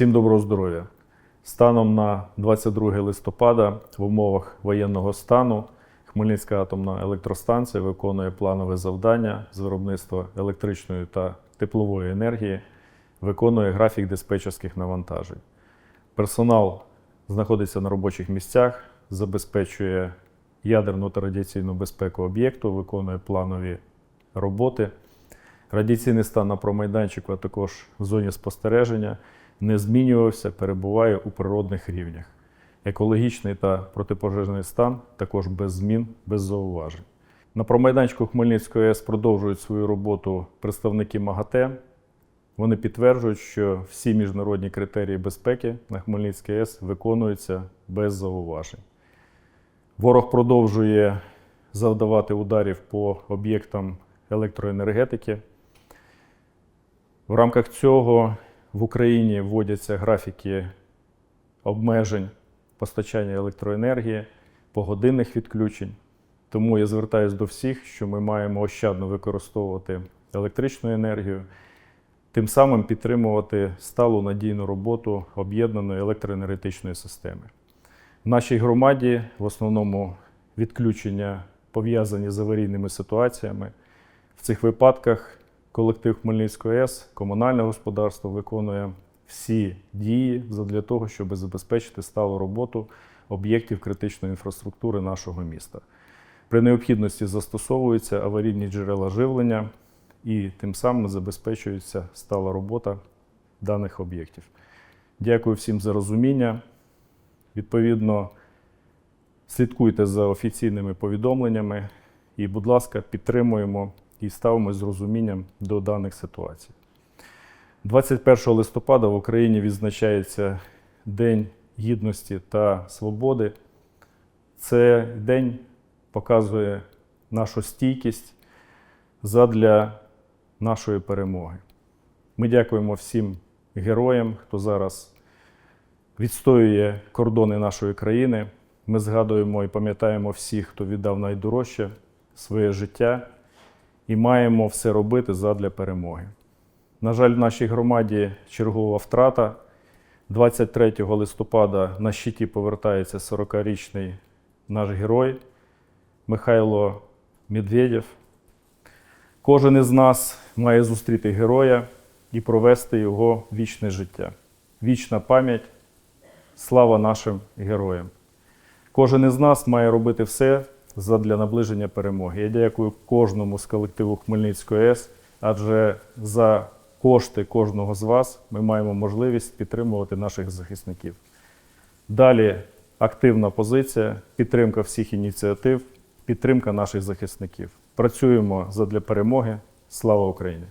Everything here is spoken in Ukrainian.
Всім доброго здоров'я! Станом на 22 листопада в умовах воєнного стану Хмельницька атомна електростанція виконує планове завдання з виробництва електричної та теплової енергії, виконує графік диспетчерських навантажень. Персонал знаходиться на робочих місцях, забезпечує ядерну та радіаційну безпеку об'єкту, виконує планові роботи. Радіаційний стан на промайданчику, а також в зоні спостереження не змінювався, перебуває у природних рівнях. Екологічний та протипожежний стан також без змін, без зауважень. На промайданчику Хмельницької АЕС продовжують свою роботу представники МАГАТЕ. Вони підтверджують, що всі міжнародні критерії безпеки на Хмельницькій АЕС виконуються без зауважень. Ворог продовжує завдавати ударів по об'єктам електроенергетики. В рамках цього в Україні вводяться графіки обмежень постачання електроенергії, погодинних відключень. Тому я звертаюся до всіх, що ми маємо ощадно використовувати електричну енергію, тим самим підтримувати сталу надійну роботу об'єднаної електроенергетичної системи. В нашій громаді в основному відключення пов'язані з аварійними ситуаціями. В цих випадках колектив Хмельницької АЕС, комунальне господарство виконує всі дії для того, щоб забезпечити сталу роботу об'єктів критичної інфраструктури нашого міста. При необхідності застосовуються аварійні джерела живлення і тим самим забезпечується стала робота даних об'єктів. Дякую всім за розуміння. Відповідно, слідкуйте за офіційними повідомленнями і, будь ласка, підтримуємо і ставимось з розумінням до даних ситуацій. 21 листопада в Україні відзначається День Гідності та Свободи. Це день показує нашу стійкість задля нашої перемоги. Ми дякуємо всім героям, хто зараз відстоює кордони нашої країни. Ми згадуємо і пам'ятаємо всіх, хто віддав найдорожче своє життя, і маємо все робити задля перемоги. На жаль, в нашій громаді чергова втрата. 23 листопада на щиті повертається 40-річний наш герой Михайло Медведєв. Кожен із нас має зустріти героя і провести його вічне життя. Вічна пам'ять, слава нашим героям. Кожен із нас має робити все задля наближення перемоги. Я дякую кожному з колективу Хмельницької АЕС, адже за кошти кожного з вас ми маємо можливість підтримувати наших захисників. Далі активна позиція, підтримка всіх ініціатив, підтримка наших захисників. Працюємо задля перемоги. Слава Україні!